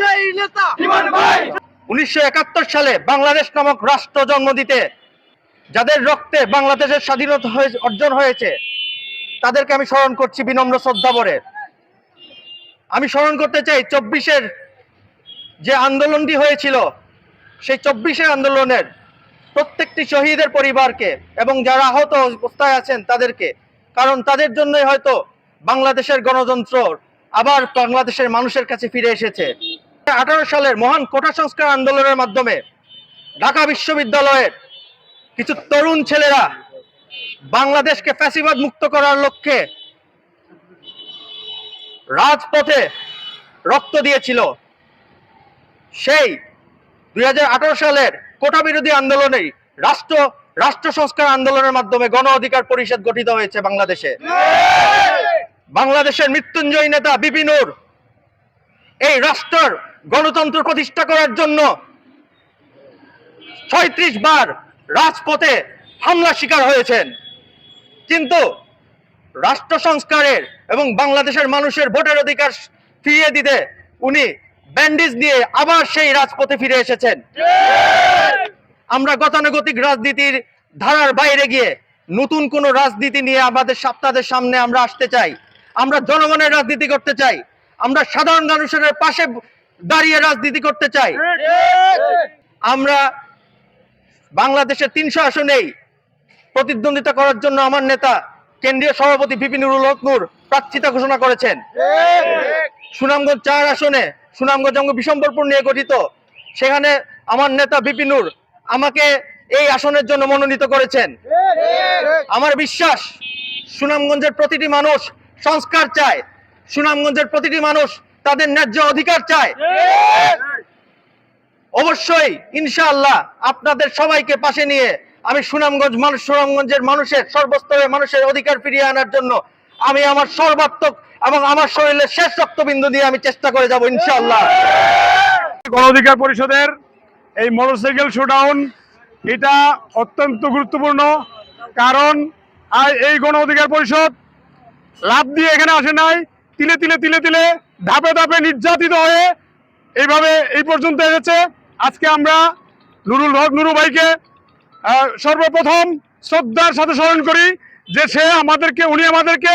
সেই নেতা! উনিশশো একাত্তর সালে বাংলাদেশ নামক রাষ্ট্র জন্ম দিতে যাদের রক্তে বাংলাদেশের স্বাধীনতা হয়ে- অর্জন হয়েছে তাদেরকে আমি স্মরণ করছি বিনম্র শ্রদ্ধা ভরে। আমি স্মরণ করতে চাই চব্বিশের যে আন্দোলনটি হয়েছিল সেই চব্বিশের আন্দোলনের প্রত্যেকটি শহীদের পরিবারকে এবং যারা আহত অবস্থায় আছেন তাদেরকে কারণ তাদের জন্যই হয়তো বাংলাদেশের গণতন্ত্র আবার বাংলাদেশের মানুষের কাছে ফিরে এসেছে। আঠারো সালের মহান কোটা সংস্কার আন্দোলনের মাধ্যমে ঢাকা বিশ্ববিদ্যালয়ের কিছু তরুণ ছেলেরা বাংলাদেশকে ফ্যাসিবাদ মুক্ত করার লক্ষ্যে রাজপথে রক্ত দিয়েছিল। সেই দুই হাজার আঠারো সালের কোটা বিরোধী আন্দোলনেই রাষ্ট্র রাষ্ট্র সংস্কার আন্দোলনের মাধ্যমে গণ অধিকার পরিষদ গঠিত হয়েছে বাংলাদেশে। বাংলাদেশের মৃত্যুঞ্জয়ী নেতা বিপিনুর এই রাষ্ট্রের গণতন্ত্র প্রতিষ্ঠা করার জন্য ছয়ত্রিশ বার রাজপথে হামলা শিকার হয়েছেন। কিন্তু রাষ্ট্র সংস্কারের এবং বাংলাদেশের মানুষের ভোটের অধিকার ফিরিয়ে দিতে উনি ব্যান্ডেজ দিয়ে আবার সেই রাজপথে ফিরে এসেছেন। আমরা গতানুগতিক রাজনীতির ধারার বাইরে গিয়ে নতুন কোন রাজনীতি নিয়ে আমাদের আপনাদের সামনে আমরা আসতে চাই। আমরা জনগণের রাজনীতি করতে চাই। আমরা সাধারণ মানুষের পাশে দাঁড়িয়ে রাজনীতি করতে চাই। আমরা বাংলাদেশের তিনশো আসনেই প্রতিদ্বন্দ্বিতা করার জন্য আমার নেতা কেন্দ্রীয় সভাপতি বিপিনুরুল হক নূর প্রার্থিতা ঘোষণা করেছেন। সুনামগঞ্জ চার আসনে, সুনামগঞ্জ অঙ্গ বিশম্বরপুর নিয়ে গঠিত। সেখানে আমার নেতা বিপিনুর আমাকে এই আসনের জন্য মনোনীত করেছেন। আমার বিশ্বাস, সুনামগঞ্জের প্রতিটি মানুষ সংস্কার চায়। সুনামগঞ্জের প্রতিটি মানুষ তাদের ন্যায্য অধিকার চায়। অবশ্যই, ইনশাআল্লাহ, আপনাদের সবাইকে পাশে নিয়ে আমি সুনামগঞ্জ মানুষ, সুনামগঞ্জের মানুষের, সর্বস্তরের মানুষের অধিকার ফিরিয়ে আনার জন্য আমি আমার সর্বাত্মক এবং আমার শরীরের শেষ রক্তবিন্দু দিয়ে আমি চেষ্টা করে যাব, ইনশাআল্লাহ। গণ অধিকার পরিষদের এই মোটরসাইকেল শোডাউন, এটা অত্যন্ত গুরুত্বপূর্ণ, কারণ আর এই গণ অধিকার পরিষদ লাভ দিয়ে এখানে আসে নাই। তিলে তিলে তিলে তিলে ধাপে ধাপে নির্যাতিত হয়ে এইভাবে এই পর্যন্ত এসেছে। আজকে আমরা নুরুল হক নুরু ভাইকে সর্বপ্রথম শ্রদ্ধার সাথে স্মরণ করি যে সে আমাদেরকে, উনি আমাদেরকে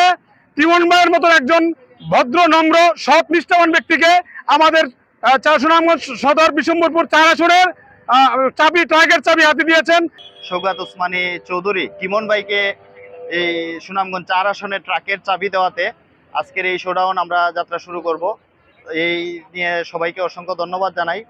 তিমন ভাইয়ের মতো একজন ভদ্র, নম্র, সৎ, নিষ্ঠাবান ব্যক্তিকে আমাদের সুনামগঞ্জ সদর বিশম্বরপুর চার আসনের চাবি, ট্রাকের চাবি হাতে দিয়েছেন। সৌগাত ওসমানী চৌধুরী কিমন ভাইকে এই সুনামগঞ্জ চার আসনের ট্রাকের চাবি দেওয়াতে আজকের এই শোডাউন আমরা যাত্রা শুরু করব এই নিয়ে সবাইকে অসংখ্য ধন্যবাদ জানাই